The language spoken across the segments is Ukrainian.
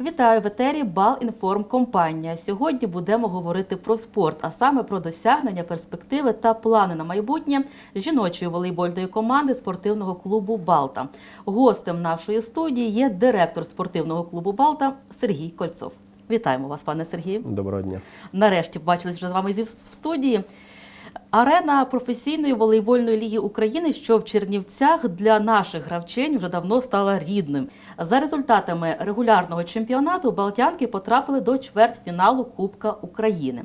Вітаю в етері Балінформ компанія. Сьогодні будемо говорити про спорт, а саме про досягнення, перспективи та плани на майбутнє жіночої волейбольної команди спортивного клубу Балта. Гостем нашої студії є директор спортивного клубу Балта Сергій Кольцов. Вітаємо вас, пане Сергію. Доброго дня. Нарешті бачились вже з вами зі- в студії. Арена професійної волейбольної ліги України, що в Чернівцях для наших гравчинь вже давно стала рідним. За результатами регулярного чемпіонату Балтянки потрапили до чвертьфіналу Кубка України.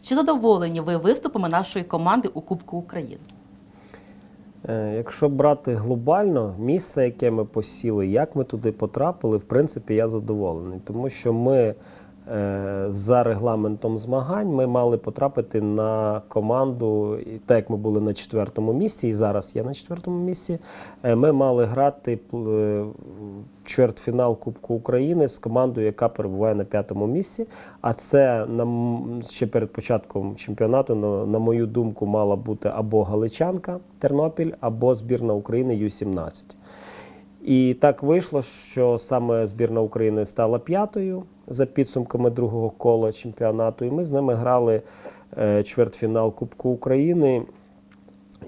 Чи задоволені ви виступами нашої команди у Кубку України? Е, Якщо брати глобально місце, яке ми посіли, як ми туди потрапили, в принципі, я задоволений, тому що ми за регламентом змагань ми мали потрапити на команду, так як ми були на четвертому місці, і зараз є на четвертому місці, е, ми мали грати е, чвертьфінал Кубку України з командою, яка перебуває на п'ятому місці. А це ще перед початком чемпіонату, на, на мою думку, мала бути або Галичанка Тернопіль, або збірна України Ю-17. І так вийшло, що саме збірна України стала п'ятою за підсумками другого кола чемпіонату. І ми з ними грали е, чвертьфінал Кубку України.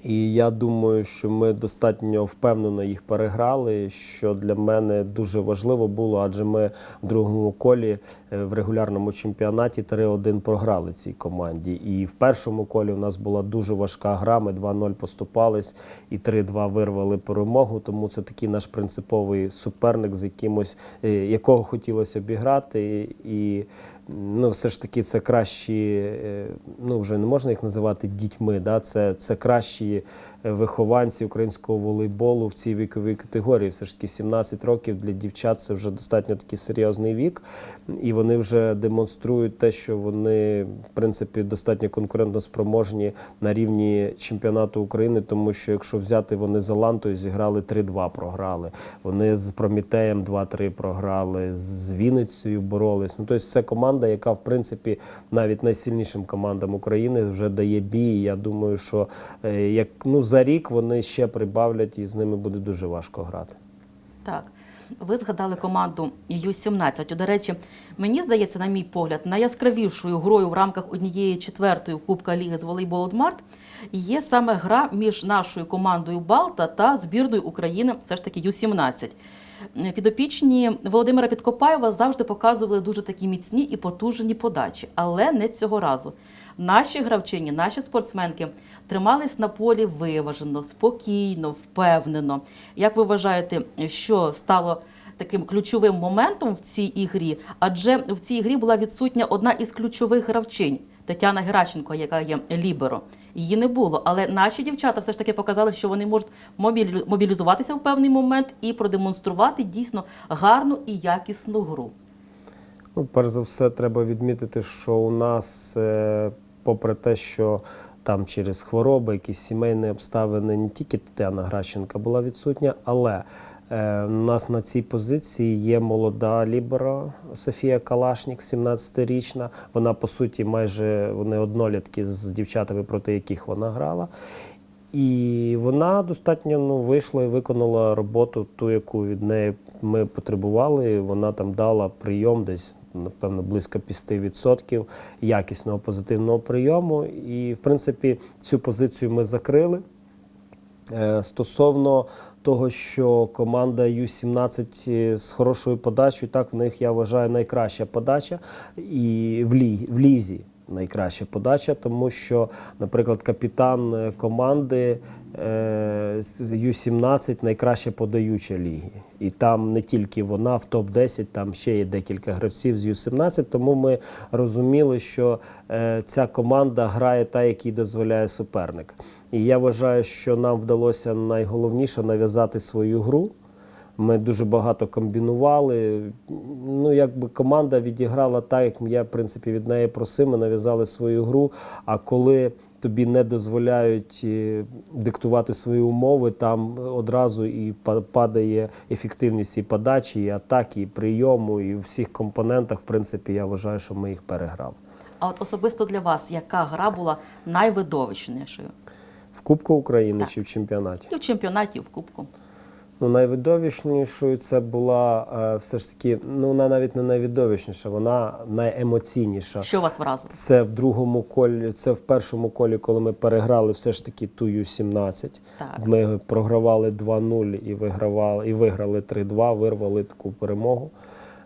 І я думаю, що ми достатньо впевнено їх переграли, що для мене дуже важливо було, адже ми в другому колі е, в регулярному чемпіонаті 3-1 програли цій команді. І в першому колі у нас була дуже важка гра. Ми 2-0 поступались і 3-2 вирвали перемогу. Тому це такий наш принциповий суперник, з якимось е, якого хотілося обіграти. І ну, все ж таки це кращі, е, ну вже не можна їх називати дітьми. Да? Це, це кращі вихованці українського волейболу в цій віковій категорії. Все ж таки 17 років для дівчат це вже достатньо такий серйозний вік, і вони вже демонструють те, що вони в принципі достатньо конкурентно спроможні на рівні чемпіонату України, тому що якщо взяти вони з Алантою, зіграли 3-2 програли. Вони з Промітеєм 2-3 програли, з Вінницею боролись. Ну тобто це команда, яка в принципі навіть найсильнішим командам України вже дає бій. Я думаю, що е, як ну за рік вони ще прибавлять, і з ними буде дуже важко грати. Так. Ви згадали команду Ю-17. До речі, мені здається, на мій погляд, найяскравішою грою в рамках однієї четвертої Кубка Ліги з волейболу Дмарт є саме гра між нашою командою Балта та збірною України, все ж таки Ю-17. Підопічні Володимира Підкопаєва завжди показували дуже такі міцні і потужні подачі, але не цього разу. Наші гравчині, наші спортсменки тримались на полі виважено, спокійно, впевнено. Як ви вважаєте, що стало таким ключовим моментом в цій ігрі? Адже в цій грі була відсутня одна із ключових гравчинь Тетяна Геращенко, яка є ліберо. Її не було, але наші дівчата все ж таки показали, що вони можуть мобілізуватися в певний момент і продемонструвати дійсно гарну і якісну гру. Ну, перш за все, треба відмітити, що у нас, е, попри те, що там через хвороби, якісь сімейні обставини, не тільки Тетяна Гращенка була відсутня, але е, у нас на цій позиції є молода лібера Софія Калашнік, 17-річна. Вона, по суті, майже вони однолітки з дівчатами, проти яких вона грала. І вона достатньо ну, вийшла і виконала роботу, ту, яку від неї ми потребували. Вона там дала прийом десь, напевно, близько 5% якісного позитивного прийому. І, в принципі, цю позицію ми закрили. Е, Стосовно того, що команда Ю-17 з хорошою подачею, так в них я вважаю найкраща подача і в, лі, в лізі найкраща подача, тому що, наприклад, капітан е, команди е, Ю-17 найкраща подаюча ліги. І там не тільки вона в топ-10, там ще є декілька гравців з Ю-17, тому ми розуміли, що е, ця команда грає та, який дозволяє суперник. І я вважаю, що нам вдалося найголовніше нав'язати свою гру. Ми дуже багато комбінували. Ну, якби команда відіграла так, як я, в принципі, від неї просив, ми нав'язали свою гру. А коли тобі не дозволяють е, диктувати свої умови, там одразу і падає ефективність і подачі, і атаки, і прийому, і в всіх компонентах, в принципі, я вважаю, що ми їх переграли. А от особисто для вас, яка гра була найвидовищнішою? В Кубку України Так. чи в чемпіонаті? І в чемпіонаті, і в Кубку. Ну, найвидовищнішою це була е, все ж таки, ну вона навіть не найвидовищніша, вона найемоційніша. Що вас вразило? Це в другому колі, це в першому колі, коли ми переграли все ж таки ту Ю-17. Так. Ми програвали 2-0 і вигравали, і виграли 3-2, вирвали таку перемогу.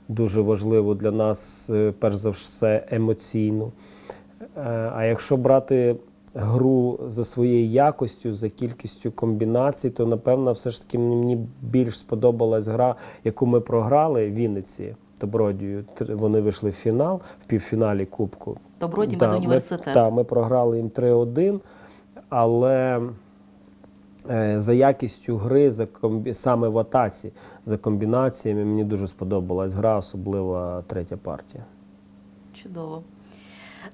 Дуже важливо для нас, е, перш за все, емоційну. Е, А якщо брати гру за своєю якостю, за кількістю комбінацій, то напевно все ж таки мені більш сподобалась гра, яку ми програли в Вінниці. Добродію. Вони вийшли в фінал, в півфіналі Кубку. Добродій Да, медуніверситет. Так, ми програли їм 3-1, але е, за якістю гри, за комбі... саме в атаці, за комбінаціями, мені дуже сподобалась гра, особливо третя партія. Чудово.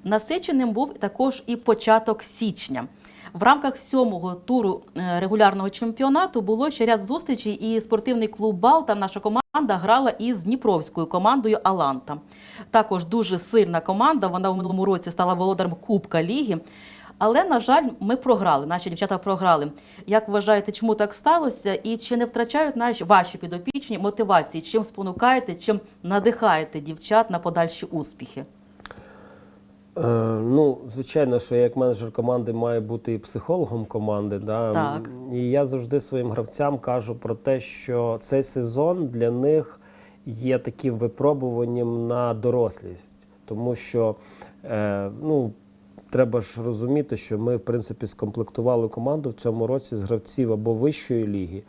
Насиченим був також і початок січня. В рамках сьомого туру е, регулярного чемпіонату було ще ряд зустрічей, і спортивний клуб Балта, наша команда, грала із Дніпровською командою Аланта. Також дуже сильна команда. Вона в минулому році стала володарем Кубка Ліги. Але, на жаль, ми програли. Наші дівчата програли. Як вважаєте, чому так сталося? І чи не втрачають наші ваші підопічні мотивації? Чим спонукаєте, чим надихаєте дівчат на подальші успіхи? Е, ну, звичайно, що я як менеджер команди маю бути і психологом команди. Да? Так. І я завжди своїм гравцям кажу про те, що цей сезон для них є таким випробуванням на дорослість. Тому що е, ну, треба ж розуміти, що ми, в принципі, скомплектували команду в цьому році з гравців або вищої ліги.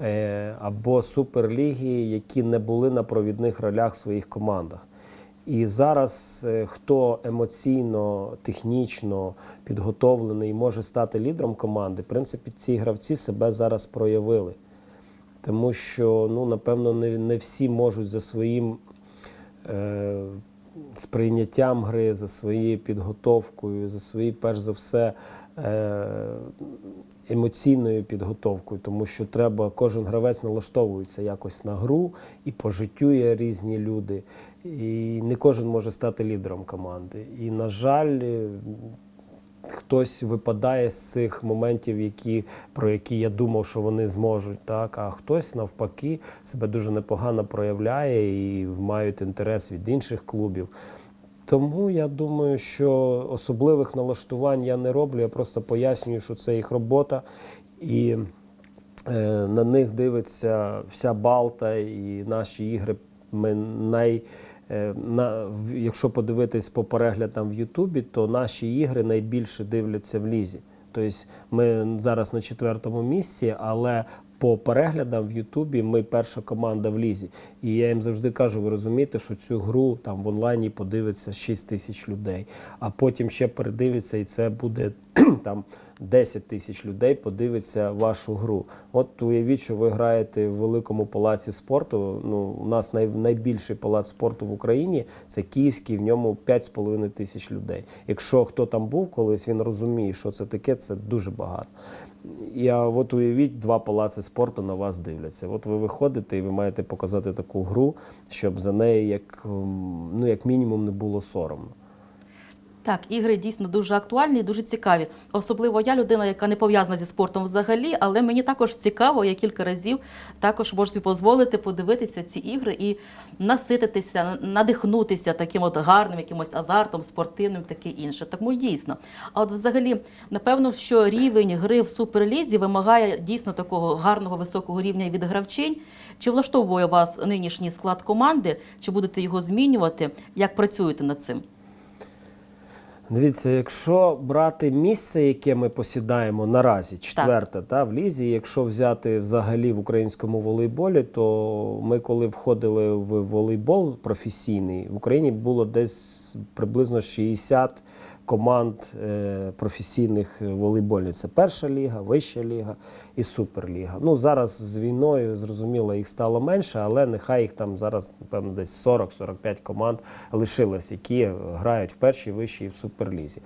е, Або суперліги, які не були на провідних ролях в своїх командах. І зараз е, хто емоційно, технічно підготовлений і може стати лідером команди, в принципі, ці гравці себе зараз проявили. Тому що, ну, напевно, не, не всі можуть за своїм е, сприйняттям гри, за своєю підготовкою, за своєю, перш за все, е, емоційною підготовкою, тому що треба, кожен гравець налаштовується якось на гру і по різні люди. І не кожен може стати лідером команди. І, на жаль, е, хтось випадає з цих моментів, які, про які я думав, що вони зможуть, так, а хтось навпаки себе дуже непогано проявляє і мають інтерес від інших клубів. Тому я думаю, що особливих налаштувань я не роблю, я просто пояснюю, що це їх робота. І е, на них дивиться вся Балта і наші ігри. Ми най, на, якщо подивитись по переглядам в Ютубі, то наші ігри найбільше дивляться в лізі. Тобто ми зараз на четвертому місці, але по переглядам в Ютубі ми перша команда в лізі. І я їм завжди кажу: ви розумієте, що цю гру там в онлайні подивиться 6 тисяч людей, а потім ще передивиться, і це буде там 10 тисяч людей подивиться вашу гру. От уявіть, що ви граєте в великому палаці спорту. Ну, у нас най, найбільший палац спорту в Україні це Київський, в ньому 5,5 тисяч людей. Якщо хто там був колись, він розуміє, що це таке, це дуже багато. І от уявіть, два палаци спорту на вас дивляться. От ви виходите і ви маєте показати таку гру, щоб за неї як, ну, як мінімум не було соромно. Так, ігри дійсно дуже актуальні і дуже цікаві. Особливо я людина, яка не пов'язана зі спортом взагалі, але мені також цікаво, я кілька разів також можу собі дозволити подивитися ці ігри і насититися, надихнутися таким от гарним якимось азартом, спортивним, таке інше. Тому дійсно. А от взагалі, напевно, що рівень гри в суперлізі вимагає дійсно такого гарного високого рівня від гравчинь. Чи влаштовує вас нинішній склад команди? Чи будете його змінювати? Як працюєте над цим? Дивіться, якщо брати місце, яке ми посідаємо наразі, четверте, та, в лізі, якщо взяти взагалі в українському волейболі, то ми коли входили в волейбол професійний, в Україні було десь приблизно 60 команд е, професійних волейболів. Це перша ліга, вища ліга і суперліга. Ну зараз з війною зрозуміло, їх стало менше, але нехай їх там зараз, напевно, десь 40-45 команд лишилось, які грають в першій, вищій і в суперлізі.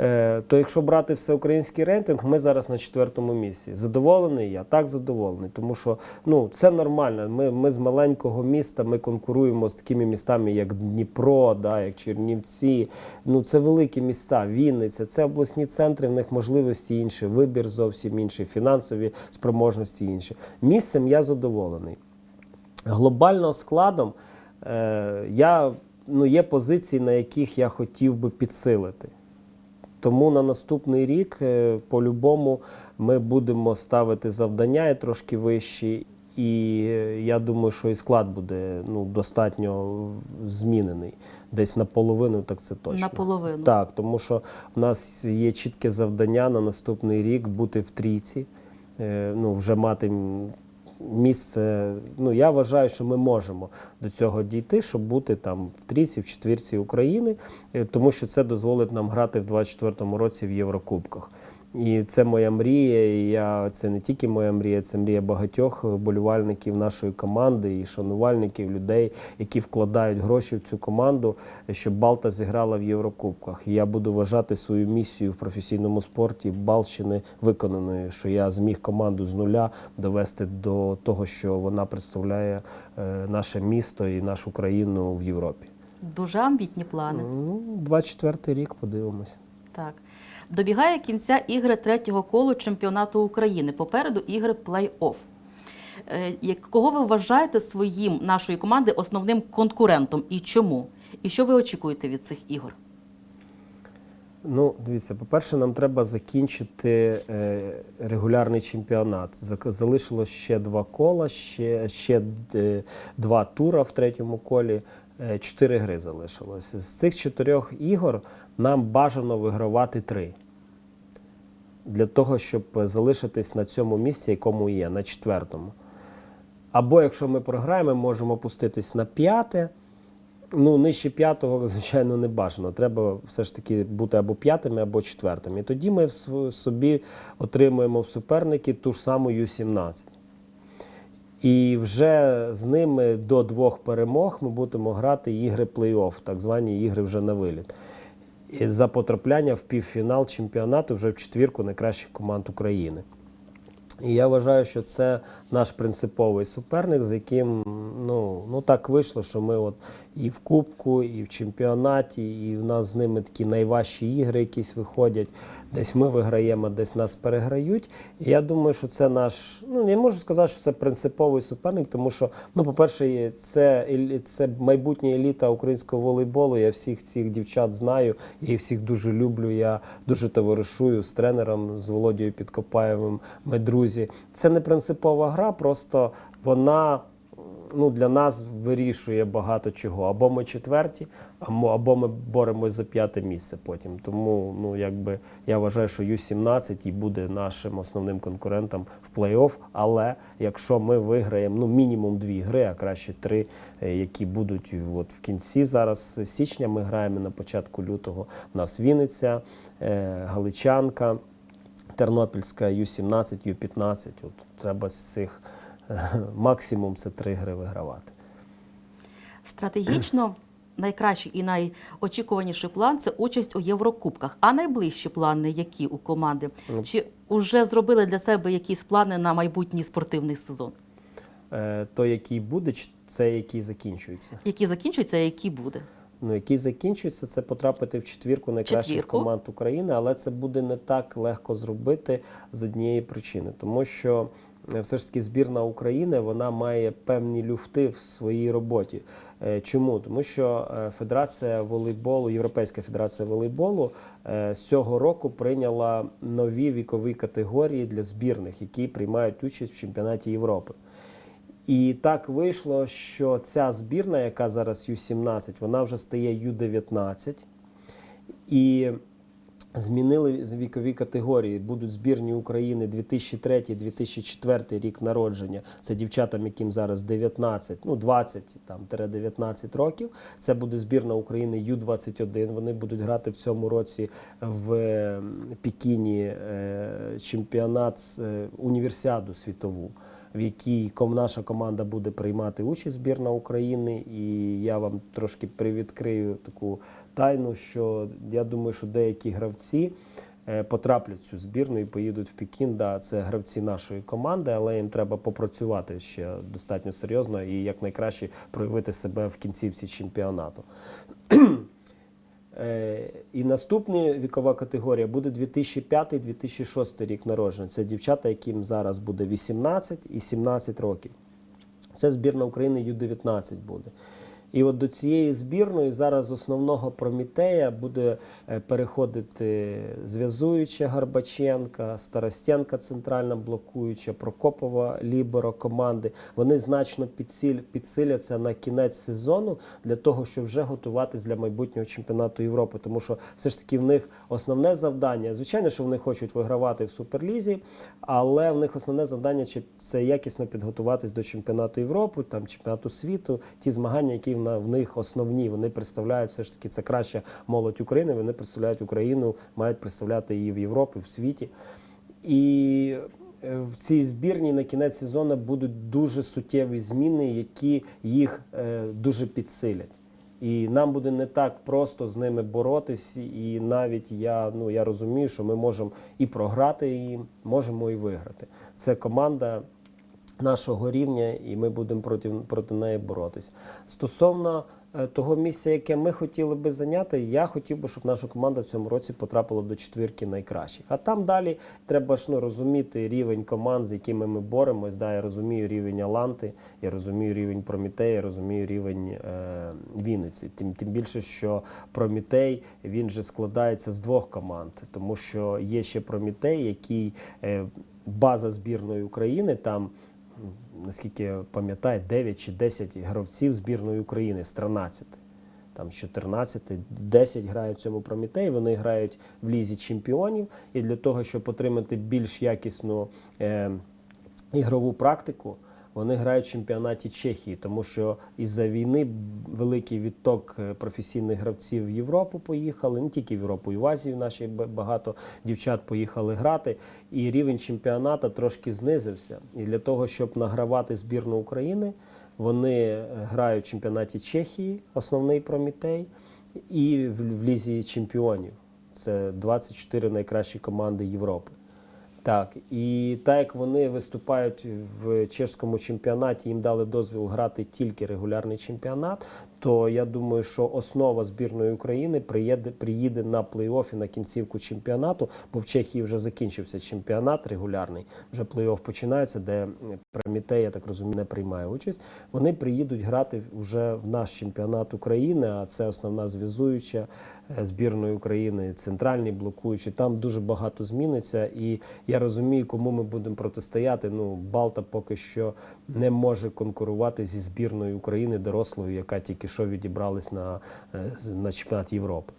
Е, То якщо брати всеукраїнський рейтинг, ми зараз на четвертому місці. Задоволений я так задоволений, тому що ну це нормально. Ми, ми з маленького міста ми конкуруємо з такими містами, як Дніпро, да, як Чернівці. Ну це великі міста, Вінниця, це обласні центри. В них можливості інші, вибір зовсім інший, фінансові спроможності інші. Місцем я задоволений. Глобально складом е, я, ну, є позиції, на яких я хотів би підсилити. Тому на наступний рік, е, по-любому, ми будемо ставити завдання і трошки вищі. І е, я думаю, що і склад буде ну, достатньо змінений. Десь наполовину, так це точно. Наполовину. Так, тому що в нас є чітке завдання на наступний рік бути в трійці, е, ну, вже мати місце. Ну, я вважаю, що ми можемо до цього дійти, щоб бути там в трійці, в четвірці України, е, тому що це дозволить нам грати в 2024 році в Єврокубках. І це моя мрія. І я це не тільки моя мрія, це мрія багатьох вболівальників нашої команди і шанувальників людей, які вкладають гроші в цю команду, щоб Балта зіграла в Єврокубках. І я буду вважати свою місію в професійному спорті Балщини виконаною, що я зміг команду з нуля довести до того, що вона представляє е, наше місто і нашу країну в Європі. Дуже амбітні плани. Ну, 24 рік подивимось. Так. Добігає кінця ігри третього колу чемпіонату України. Попереду ігри плей-офф. Е, Кого ви вважаєте своїм нашої команди основним конкурентом і чому? І що ви очікуєте від цих ігор? Ну, дивіться, по-перше, нам треба закінчити е, регулярний чемпіонат. Залишилось ще два кола, ще, ще е, два тура в третьому колі. Е, Чотири гри залишилось. З цих чотирьох ігор нам бажано вигравати три. Для того, щоб залишитись на цьому місці, якому є, на четвертому. Або якщо ми програємо, ми можемо опуститись на п'яте. Ну, нижче п'ятого, звичайно, не бажано. Треба все ж таки бути або п'ятими, або четвертими. І тоді ми в собі отримуємо в суперники ту ж саму Ю-17. І вже з ними до двох перемог ми будемо грати ігри плей-офф, так звані ігри вже на виліт. За потрапляння в півфінал чемпіонату вже в четвірку найкращих команд України. І я вважаю, що це наш принциповий суперник, з яким ну, ну так вийшло, що ми от і в Кубку, і в чемпіонаті, і в нас з ними такі найважчі ігри якісь виходять. Десь ми виграємо, десь нас переграють. І я думаю, що це наш, ну не можу сказати, що це принциповий суперник, тому що, ну, по-перше, це, це майбутня еліта українського волейболу. Я всіх цих дівчат знаю, я їх всіх дуже люблю. Я дуже товаришую з тренером, з Володією Підкопаєвим. Ми друзі. Це не принципова гра, просто вона ну, для нас вирішує багато чого. Або ми четверті, або або ми боремось за п'яте місце потім. Тому ну, якби, я вважаю, що Ю-17 і буде нашим основним конкурентом в плей-офф. Але якщо ми виграємо ну, мінімум дві гри, а краще три, е, які будуть от в кінці зараз січня, ми граємо на початку лютого. У нас Вінниця, е, Галичанка. Тернопільська Ю-17, Ю-15. От треба з цих е, максимум це три гри вигравати. Стратегічно найкращий і найочікуваніший план це участь у Єврокубках. А найближчі плани, які у команди? Ну. Чи вже зробили для себе якісь плани на майбутній спортивний сезон? Е, Той, який буде, чи це який закінчується. Які закінчуються, а які буде? Ну, який закінчується, це потрапити в четвірку найкращих Четвірку. команд України, але це буде не так легко зробити з однієї причини, тому що е, все ж таки збірна України вона має певні люфти в своїй роботі. Е, Чому? Тому що е, Федерація волейболу, Європейська федерація волейболу з цього року прийняла нові вікові категорії для збірних, які приймають участь в чемпіонаті Європи. І так вийшло, що ця збірна, яка зараз Ю-17, вона вже стає Ю-19. І змінили вікові категорії. Будуть збірні України 2003-2004 рік народження. Це дівчатам, яким зараз 19, ну 20 там, тире 19 років. Це буде збірна України Ю-21. Вони будуть грати в цьому році в е, Пекіні е, чемпіонат з, е, універсіаду світову. В якій наша команда буде приймати участь збірна України. І я вам трошки привідкрию таку тайну, що я думаю, що деякі гравці е, потраплять в цю збірну і поїдуть в Пекін. Да, це гравці нашої команди, але їм треба попрацювати ще достатньо серйозно і якнайкраще проявити себе в кінцівці чемпіонату. Е, І наступна вікова категорія буде 2005-2006 рік народження. Це дівчата, яким зараз буде 18 і 17 років. Це збірна України Ю-19 буде. І от до цієї збірної зараз основного Промітея буде е, переходити зв'язуюча Гарбаченка, Старостенка центральна блокуюча, Прокопова Ліберо команди. Вони значно підсиль, підсиляться на кінець сезону для того, щоб вже готуватись для майбутнього чемпіонату Європи. Тому що все ж таки в них основне завдання, звичайно, що вони хочуть вигравати в Суперлізі, але в них основне завдання це якісно підготуватись до чемпіонату Європи, там чемпіонату світу, ті змагання, які на- в них основні. Вони представляють все ж таки це краща молодь України. Вони представляють Україну, мають представляти її в Європі, в світі. І е, в цій збірні на кінець сезону будуть дуже суттєві зміни, які їх е, дуже підсилять. І нам буде не так просто з ними боротись. І навіть я, ну, я розумію, що ми можемо і програти їм, можемо і виграти. Це команда нашого рівня, і ми будемо проти, проти неї боротись. Стосовно е, того місця, яке ми хотіли би зайняти, я хотів би, щоб наша команда в цьому році потрапила до четвірки найкращих. А там далі треба ж ну, розуміти рівень команд, з якими ми боремось. Да, я розумію рівень Аланти, я розумію рівень Промітея, я розумію рівень е, Вінниці. Тим, тим більше, що Промітей він же складається з двох команд, тому що є ще Промітей, який е, база збірної України там наскільки пам'ятаю, 9 чи 10 гравців збірної України з 13. Там з 14, 10 грають в цьому промітеї, вони грають в лізі чемпіонів. І для того, щоб отримати більш якісну е, ігрову практику, вони грають в чемпіонаті Чехії, тому що із-за війни великий відток е, професійних гравців в Європу поїхали, не тільки в Європу, і в Азію наші багато дівчат поїхали грати. І рівень чемпіоната трошки знизився. І для того, щоб награвати збірну України, вони е, грають в чемпіонаті Чехії, основний промітей, і в лізі чемпіонів. Це 24 найкращі команди Європи. Так, і так як вони виступають в чешському чемпіонаті, їм дали дозвіл грати тільки регулярний чемпіонат, то я думаю, що основа збірної України приїде, приїде на плей-офф і на кінцівку чемпіонату, бо в Чехії вже закінчився чемпіонат регулярний, вже плей-офф починається, де Прометей, я так розумію, не приймає участь. Вони приїдуть грати вже в наш чемпіонат України, а це основна зв'язуюча е, збірної України, центральні блокуючі. Там дуже багато зміниться. І я розумію, кому ми будемо протистояти. Ну, Балта поки що не може конкурувати зі збірною України дорослою, яка тільки що відібрались на, е, на чемпіонат Європи.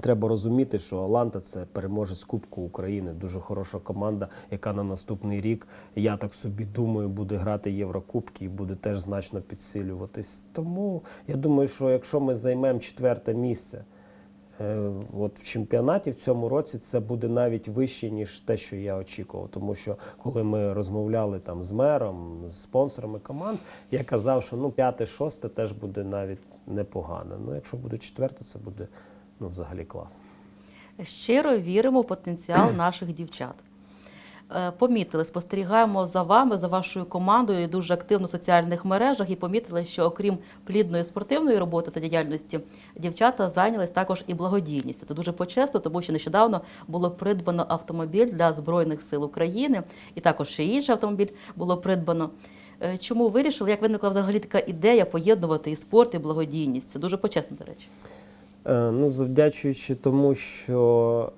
Треба розуміти, що Аланта це переможець Кубку України, дуже хороша команда, яка на наступний рік, я так собі думаю, буде грати Єврокубки і буде теж значно підсилюватись. Тому я думаю, що якщо ми займемо четверте місце от в чемпіонаті в цьому році, це буде навіть вище, ніж те, що я очікував. Тому що коли ми розмовляли там з мером, з спонсорами команд, я казав, що ну п'яте, шосте теж буде навіть непогано. Ну, якщо буде четверте, це буде ну, взагалі клас. Щиро віримо в потенціал наших дівчат. Е, Помітили, спостерігаємо за вами, за вашою командою дуже активно в соціальних мережах і помітили, що окрім плідної спортивної роботи та діяльності, дівчата зайнялись також і благодійністю. Це дуже почесно, тому що нещодавно було придбано автомобіль для Збройних сил України, і також ще інший автомобіль було придбано. Е, Чому вирішили, як виникла взагалі така ідея поєднувати і спорт, і благодійність? Це дуже почесно, до речі. Е, Ну, завдячуючи тому, що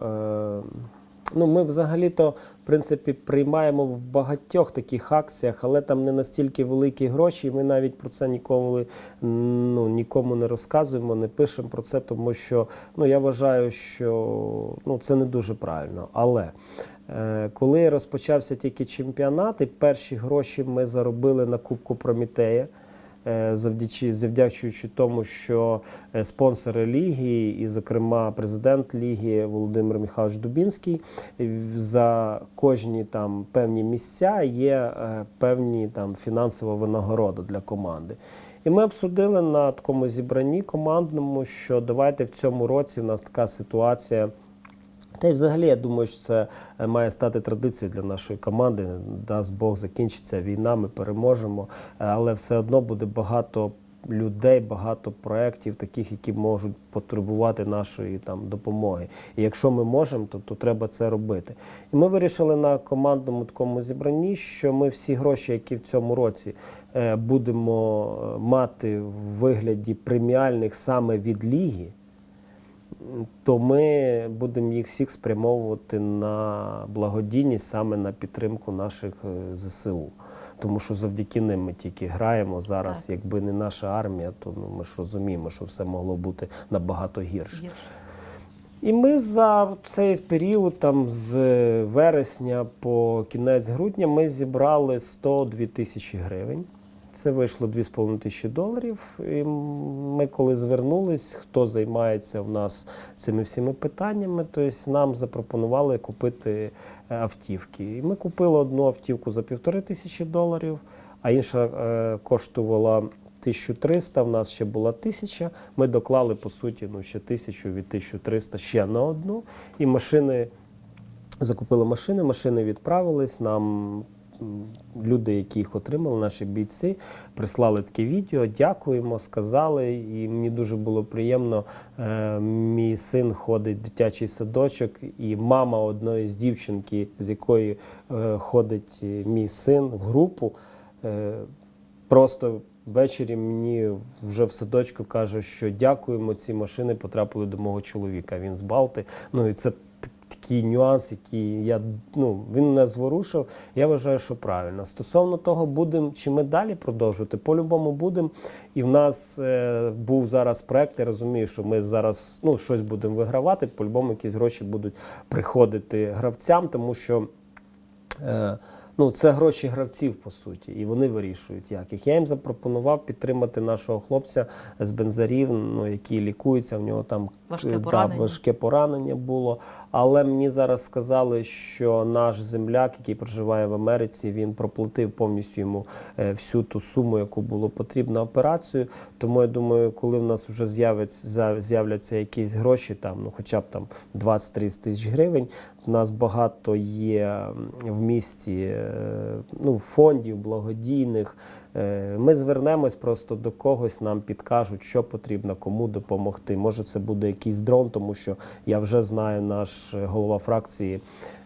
ну, ми взагалі-то, в принципі, приймаємо в багатьох таких акціях, але там не настільки великі гроші, і ми навіть про це ніколи ну, нікому не розказуємо, не пишемо про це, тому що ну, я вважаю, що ну, це не дуже правильно. Але е, коли розпочався тільки чемпіонат, і перші гроші ми заробили на Кубку Промітея. Е, завдячи, завдячуючи тому, що е, спонсори ліги, і, зокрема, президент ліги Володимир Михайлович Дубінський, за кожні там певні місця є е, певні там фінансова винагорода для команди. І ми обсудили на такому зібранні командному, що давайте в цьому році в нас така ситуація. Та й взагалі, я думаю, що це е, має стати традицією для нашої команди. Дасть Бог закінчиться війна, ми переможемо, Е, але все одно буде багато людей, багато проєктів, таких, які можуть потребувати нашої там допомоги. І якщо ми можемо, то, то треба це робити. І ми вирішили на командному такому зібранні, що ми всі гроші, які в цьому році е, будемо мати в вигляді преміальних саме від ліги то ми будемо їх всіх спрямовувати на благодійність саме на підтримку наших е, ЗСУ. Тому що завдяки ним ми тільки граємо зараз. Так. Якби не наша армія, то ну, ми ж розуміємо, що все могло бути набагато гірше. Гірше. І ми за цей період, там з вересня по кінець грудня, ми зібрали 102 тисячі гривень. Це вийшло 2,5 тисячі доларів. І ми коли звернулись, хто займається в нас цими всіми питаннями, то есть нам запропонували купити е, автівки. І ми купили одну автівку за півтори тисячі доларів, а інша е, коштувала 1300, в нас ще була 1000. Ми доклали, по суті, ну, ще 1000 від 1300 ще на одну. І машини, закупили машини, машини відправились. Нам люди, які їх отримали, наші бійці, прислали таке відео, дякуємо, сказали. І мені дуже було приємно. Е, Мій син ходить в дитячий садочок, і мама одної з дівчинки, з якої е, ходить е, мій син в групу. Просто ввечері мені вже в садочку каже, що дякуємо, ці машини потрапили до мого чоловіка. Він з Балти. Ну і це такий нюанс, який я ну він мене зворушив. Я вважаю, що правильно. Стосовно того, будемо чи ми далі продовжувати, по-любому будемо. І в нас е, був зараз проект. Я розумію, що ми зараз ну щось будемо вигравати. По-любому якісь гроші будуть приходити гравцям, тому що. Е, Ну, це гроші гравців, по суті, і вони вирішують, як їх. Я їм запропонував підтримати нашого хлопця з бензарів, ну, який лікується, в нього там Важке е, поранення. важке поранення було. Але мені зараз сказали, що наш земляк, який проживає в Америці, він проплатив повністю йому е, всю ту суму, яку було потрібно операцію. Тому я думаю, коли в нас вже з'явиться з'являться якісь гроші, там ну хоча б там 20-30 тисяч гривень. У нас багато є в місті ну, фондів благодійних. Е, Ми звернемось просто до когось, нам підкажуть, що потрібно, кому допомогти. Може, це буде якийсь дрон, тому що я вже знаю, наш голова фракції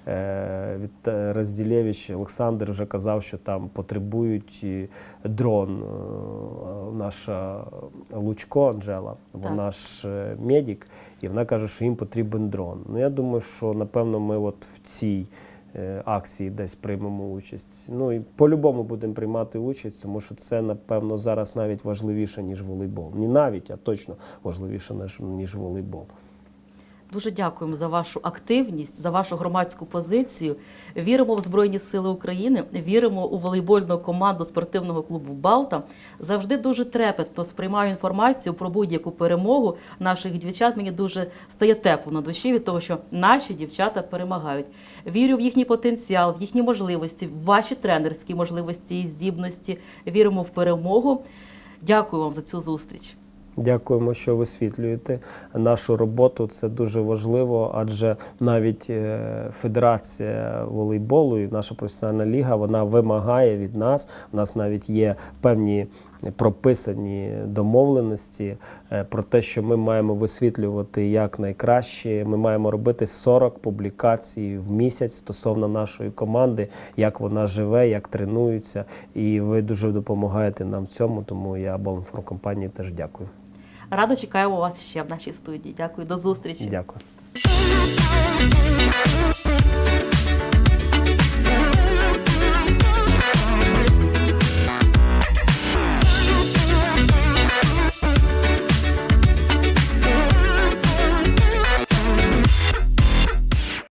е, від е, Розділєвич Олександр вже казав, що там потребують дрон. Наша Лучко Анжела, вона ж медик, і вона каже, що їм потрібен дрон. Ну я думаю, що напевно ми от в цій акції десь приймемо участь. Ну і по-любому будемо приймати участь, тому що це напевно зараз навіть важливіше ніж волейбол. Не навіть, а точно важливіше ніж волейбол. Дуже дякуємо за вашу активність, за вашу громадську позицію. Віримо в Збройні Сили України, віримо у волейбольну команду спортивного клубу Балта. Завжди дуже трепетно сприймаю інформацію про будь-яку перемогу наших дівчат. Мені дуже стає тепло на душі від того, що наші дівчата перемагають. Вірю в їхній потенціал, в їхні можливості, в ваші тренерські можливості і здібності. Віримо в перемогу. Дякую вам за цю зустріч. Дякуємо, що висвітлюєте нашу роботу. Це дуже важливо, адже навіть е, Федерація волейболу і наша професіональна ліга вона вимагає від нас. У нас навіть є певні прописані домовленості е, про те, що ми маємо висвітлювати як найкраще. Ми маємо робити 40 публікацій в місяць стосовно нашої команди, як вона живе, як тренується. І ви дуже допомагаєте нам в цьому. Тому я компанії теж дякую. Радо чекаємо вас ще в нашій студії. Дякую, до зустрічі. Дякую.